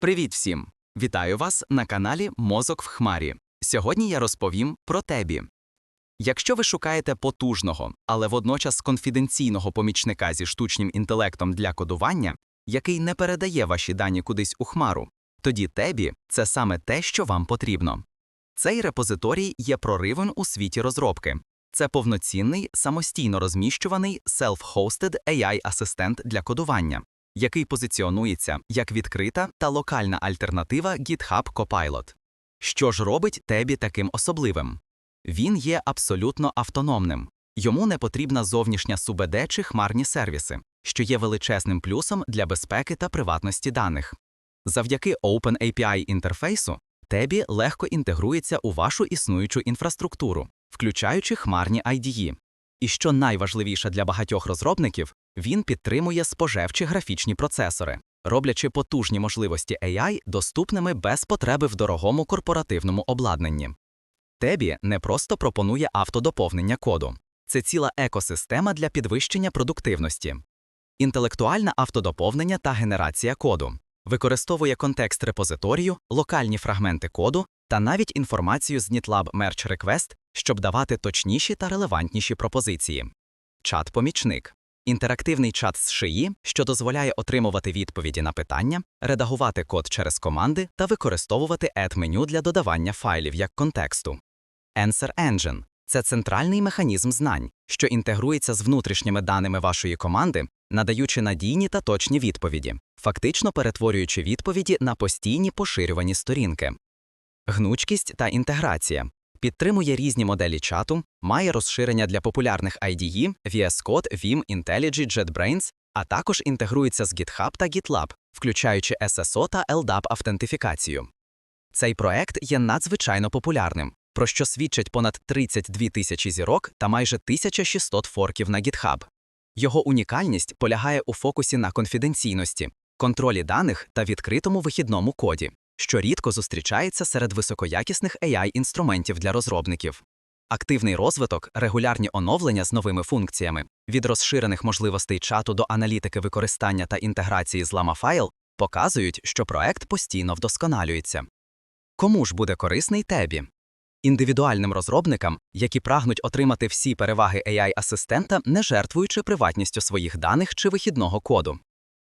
Привіт всім! Вітаю вас на каналі Мозок в Хмарі. Сьогодні я розповім про Тебі. Якщо ви шукаєте потужного, але водночас конфіденційного помічника зі штучним інтелектом для кодування, який не передає ваші дані кудись у хмару, тоді Тебі це саме те, що вам потрібно. Цей репозиторій є проривом у світі розробки. Це повноцінний, самостійно розміщуваний self-hosted AI-асистент для кодування, який позиціонується як відкрита та локальна альтернатива GitHub Copilot. Що ж робить Тебі таким особливим? Він є абсолютно автономним. Йому не потрібна зовнішня СУБД чи хмарні сервіси, що є величезним плюсом для безпеки та приватності даних. Завдяки OpenAPI інтерфейсу Тебі легко інтегрується у вашу існуючу інфраструктуру, включаючи хмарні IDE. І що найважливіше для багатьох розробників, він підтримує споживчі графічні процесори, роблячи потужні можливості AI доступними без потреби в дорогому корпоративному обладнанні. Тебі не просто пропонує автодоповнення коду, це ціла екосистема для підвищення продуктивності. Інтелектуальне автодоповнення та генерація коду використовує контекст репозиторію, локальні фрагменти коду та навіть інформацію з GitLab Merge Request, щоб давати точніші та релевантніші пропозиції. Чат-помічник інтерактивний чат з шиї, що дозволяє отримувати відповіді на питання, редагувати код через команди та використовувати add-меню для додавання файлів як контексту. Answer Engine – це центральний механізм знань, що інтегрується з внутрішніми даними вашої команди, надаючи надійні та точні відповіді, фактично перетворюючи відповіді на постійні поширювані сторінки. Гнучкість та інтеграція підтримує різні моделі чату, має розширення для популярних IDE, VS Code, Vim, IntelliJ, JetBrains, а також інтегрується з GitHub та GitLab, включаючи SSO та LDAP автентифікацію. Цей проект є надзвичайно популярним, про що свідчать понад 32 тисячі зірок та майже 1600 форків на GitHub. Його унікальність полягає у фокусі на конфіденційності, контролі даних та відкритому вихідному коді, що рідко зустрічається серед високоякісних AI-інструментів для розробників. Активний розвиток, регулярні оновлення з новими функціями, від розширених можливостей чату до аналітики використання та інтеграції з LlamaFile показують, що проект постійно вдосконалюється. Кому ж буде корисний Тебі? Індивідуальним розробникам, які прагнуть отримати всі переваги AI-асистента, не жертвуючи приватністю своїх даних чи вихідного коду.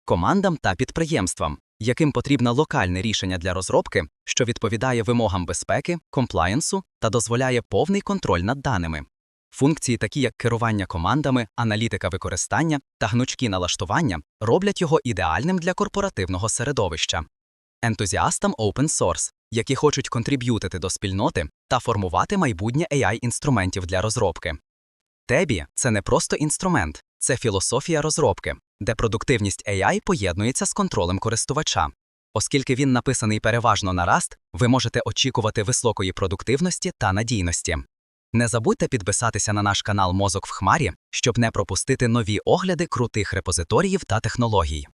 Командам та підприємствам, яким потрібне локальне рішення для розробки, що відповідає вимогам безпеки, комплаєнсу та дозволяє повний контроль над даними. Функції, такі як керування командами, аналітика використання та гнучкі налаштування, роблять його ідеальним для корпоративного середовища. Ентузіастам open source, які хочуть контриб'ютити до спільноти та формувати майбутнє AI-інструментів для розробки. Тебі це не просто інструмент, це філософія розробки, де продуктивність AI поєднується з контролем користувача. Оскільки він написаний переважно на Rust, ви можете очікувати високої продуктивності та надійності. Не забудьте підписатися на наш канал Мозок в Хмарі, щоб не пропустити нові огляди крутих репозиторіїв та технологій.